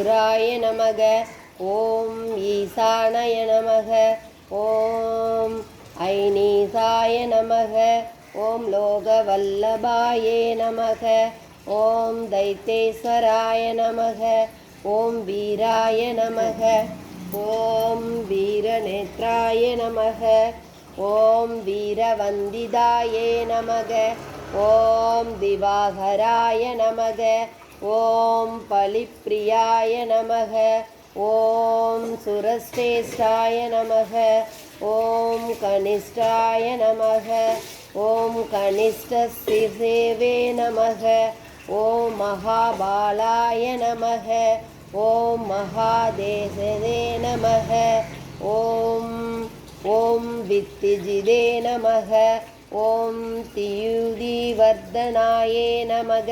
ஓம் நமக. ஓம் ஈசானய நமக. ஓம் ஐநீசாய நமக. ஓம் லோக வல்லபாயே நமக. ஓம் தைத்தேஸ்வராய நமக. ஓம் வீராய நமக. ஓம் வீரநேத்ராய நமக. ஓம் வீரவந்திதாயே நமக. ஓம் திவாகராய நமக. ஓம் பலிப்பிரியாய நமக ஓம் சுரஸ்ரேஷ்டாய நமக ஓம் கனிஷ்டாய நமக ஓம் கனிஷ்டசிசேவே நமக ஓம் மகாபாலாய நமக ஓம் மகாதேசதே நமக ஓம் ஓம் வித்திஜிதே நமக ஓம் தியுதிவர்தனாயே நமக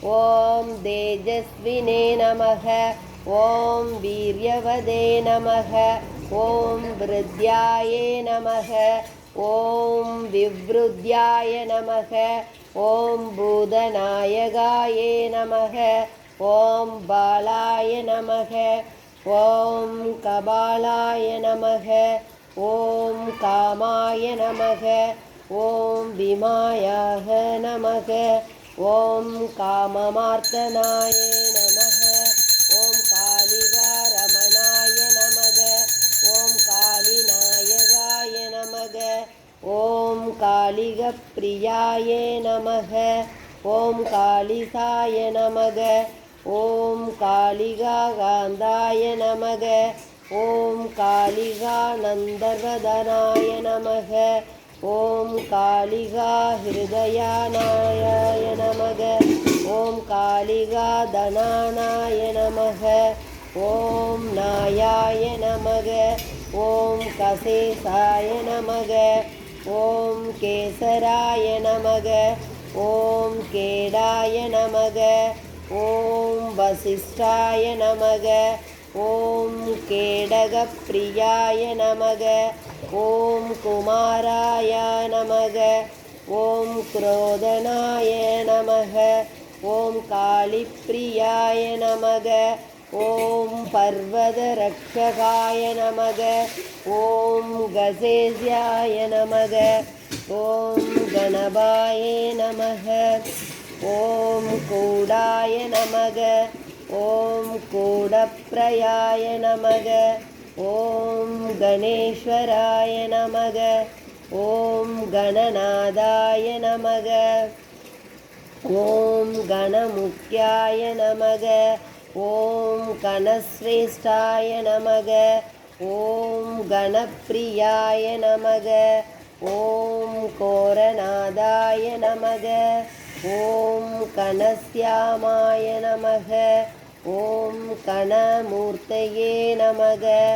ஓம் தேஜஸ்வினே நமக. ஓம் வீரியவதே நமக. ஓம் விருத்யாயே நமக. ஓம் விவ்ருத்யாய நமக. ஓம் பூதநாயகாயே நமக. ஓம் பாலாய நமக. ஓம் கபாலாய நமக. ஓம் காமாய நமக. ஓம் விமாயாக நமக. ॐ काममार्तनाय नमः। ॐ कालिगारमणाय नमः। ॐ कालिनायकाय नमः। ॐ कालिगप्रियाय नमः। ॐ कालिसाय नमः। ॐ कालिगागान्दाय नमः। ॐ कालिगानन्दवदनाय नमः। ஓம் காளிகா ஹிருதயானாய நமக. ஓம் காளிகா தனானாய நமக. ஓம் நாயாய நமக. ஓம் கசேசாய நமக. ஓம் கேசராய நமக. ஓம் கேடாய நமக. ஓம் வசிஷ்டாய நமக. ஓம் கேடகப்பிரியாய நமக. ஓம் குமாராய நமக ஓம் குரோதனாய நமக ஓம் காளிப்பிரியாய நமக ஓம் பர்வதரக்ஷகாய நமக ஓம் கசேசியாய நமக ஓம் கணபாய நமக ஓம் கூடாய நமக ஓம் கூடப்பிரயாய நமக ஓம் கணேஸ்வராய நமக. ஓம் கணநாதாய நமக. ஓம் கணமுக்கியாய நமக. ஓம் கணஸ்ரேஷ்டாய நமக. ஓம் கணப்பிரியாய நமக. ஓம் கோரநாதாய நமக. ஓம் கணஸ்யாமாய நமக. ஓம் கணமூர்த்தையே நமக.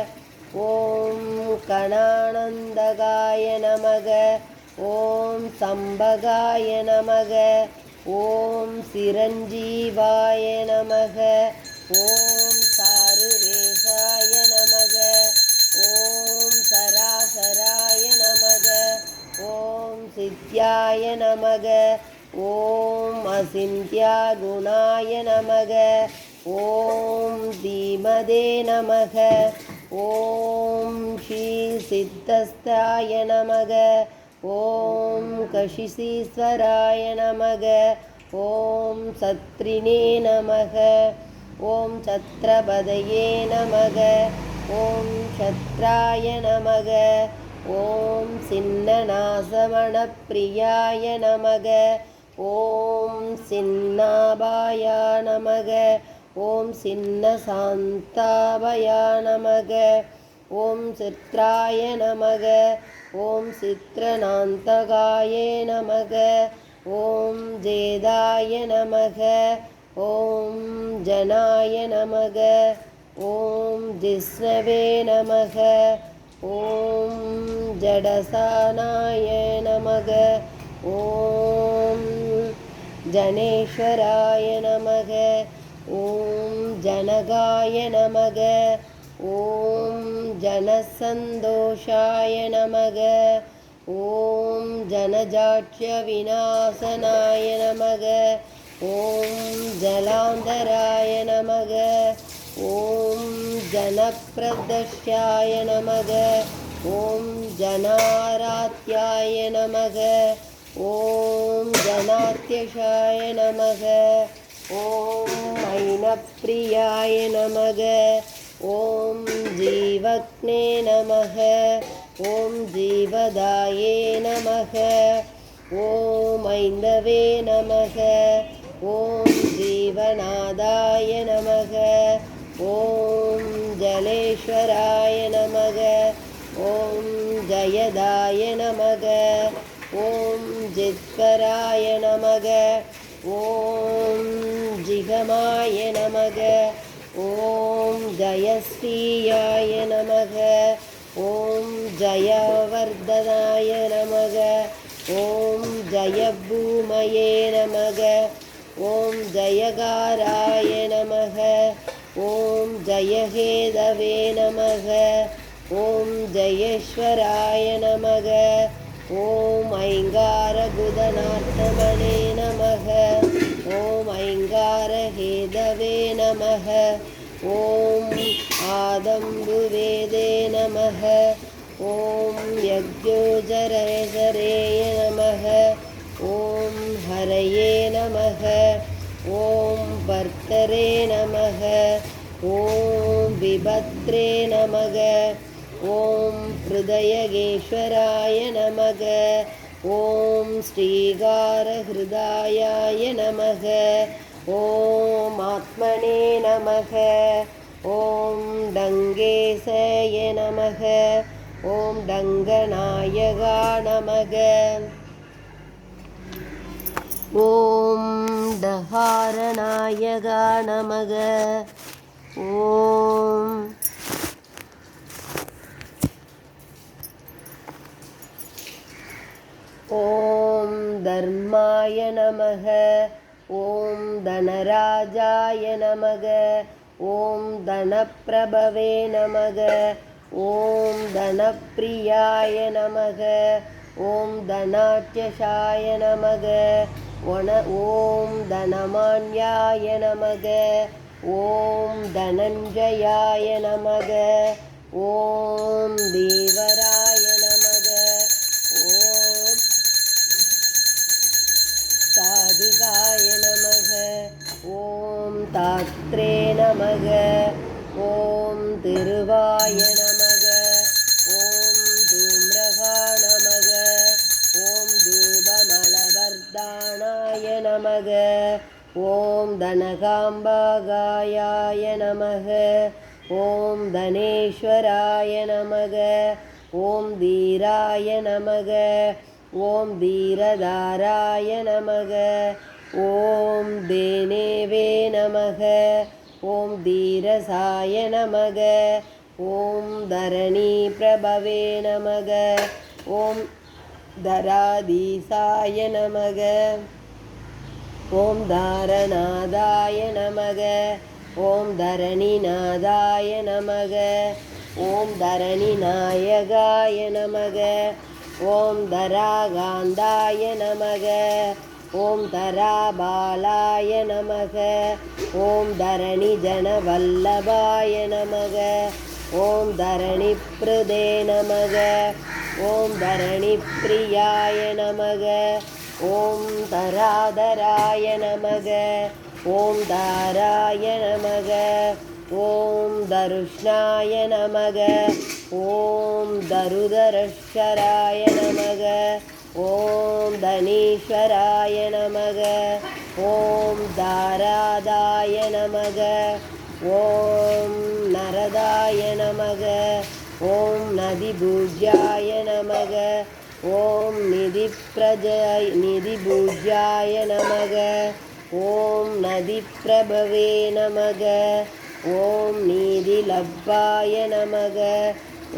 ஓம் கணானந்தகாய நமக. ஓம் சம்பகாய நமக. ஓம் சிரஞ்சீவாய நமக. ஓம் சாருவேஷாய நமக. ஓம் சராசராய நமக. ஓம் சித்யாய நமக. ஓம் அசிந்தியா குணாய நமக. ஓம் தீமதே நமக. ஓம் ஸ்ரீ சித்தஸ்தாய நமக. ஓம் கஷிசீஸ்வராய நமக. ஓம் சத்ரினே நமக. ஓம் சத்ரபதையே நமக. ஓம் சத்ராய நமக. ஓம் சின்னநாசமணப்பிரியாய நமக. ஓம் சின்னாபாயா நமக. ஓம் சின்ன சாந்தாபயா நமக ஓம் சித்ராய நமக ஓம் சித்ரநாந்தகாயே நமக ஓம் ஜேதாய நமக ஓம் ஜனாய நமக ஓம் ஜிஸ்னவே நமக ஓம் ஜடசானாய நமக ஓம் ஜனேஸ்வராய நமக ஓம் ஜனகாய நமக. ஓம் ஜனசந்தோஷாய நமக. ஓம் ஜனஜாட்சிய விநாசனாய நமக. ஓம் ஜலாந்தராய நமக. ஓம் ஜனப்பிரதஷ்யாய நமக. ஓம் ஜனாராத்யாய நமக. ஓம் ஜனாத்யஷாய நமக. ஓம் ஐனப்பிரியாய நமக ஓம் ஜீவக்னே நமக ஓம் ஜீவதாயே நமக ஓம் ஐந்தவே நமக ஓம் ஜீவநாதாய நமக ஓம் ஜலேஸ்வராய நமக ஓம் ஜயதாய நமக ஓம் ஜித்வராய நமக ஓம் जिगमाय नमः ॐ जयश्रीयाय नमः ॐ जयवर्धनाय नमः ॐ जयभूमये नमः ॐ जयगाराय नमः ॐ जयहेदवे नमः ॐ जयेश्वराय नमः ॐ ऐङ्गारगुदनार्थमणे नमः ॐ आदम्बुवेदे नमः ॐ यज्ञोजरसरेय नमः ॐ हरये नमः ॐ भर्तरे नमः ॐ विभद्रे नमः ॐ हृदयगेश्वराय नमः ॐ श्रीगारहृदायाय नमः ॐ ஆத்மனே நமக ஓம் டங்கேசய நமக ஓம் டங்கநாயகா நமக ஓம் டஹாரநாயகா நமக ஓம் ஓம் தர்மாய நமக தனராஜாய நமக. ஓம் தனப்பிரபவே நமக. ஓம் தனப்பிரியாய நமக. ஓம் தனாட்சசாய நமக. ஒன ஓம் தனமான்யாய நமக. ஓம் தனஞ்சயாய நமக. ஓம் தேவராய நமக. ஓம் சாதுகாய நமக ஓம் தாத்ரே நமக. ஓம் திருவாய நமக. ஓம் தூம்ரகா நமக. ஓம் தூபமலவர்தானாய நமக. ஓம் தனகாம்பாகாயாய நமக. ஓம் தனேஸ்வராய நமக. ஓம் தீராய நமக. ஓம் தீரதாராய நமக. ஓம் தேனேவே நமக. ஓம் தீரசாய நமக. ஓம் தரணி பிரபவே நமக. ஓம் தராதீசாய நமக. ஓம் தாரநாதாய நமக. ஓம் தரணிநாதாய நமக. ஓம் தரணிநாயகாய நமக. ஓம் தராகாந்தாய நமக. ஓம் தராபாலாய நமக. ஓம் தரணி ஜனவல்லபாய நமக. ஓம் தரணி பிரதே நமக. ஓம் தரணி பிரியாய நமக. ஓம் தராதராய நமக. ஓம் தாராய நமக. ஓம் தருஷ்ணாய நமக. ஓம் தருதரஷராய நமக. ஓம் தனீஸ்வராய நமக. ஓம் தாராதாய நமக. ஓம் நரதாய நமக. ஓம் நதிபூஜாய நமக. ஓம் நிதிப்பிரஜாய் நிதிபூஜாய நமக. ஓம் நதிப்பிரபவே நமக. ஓம் நீதிலப்பாய நமக.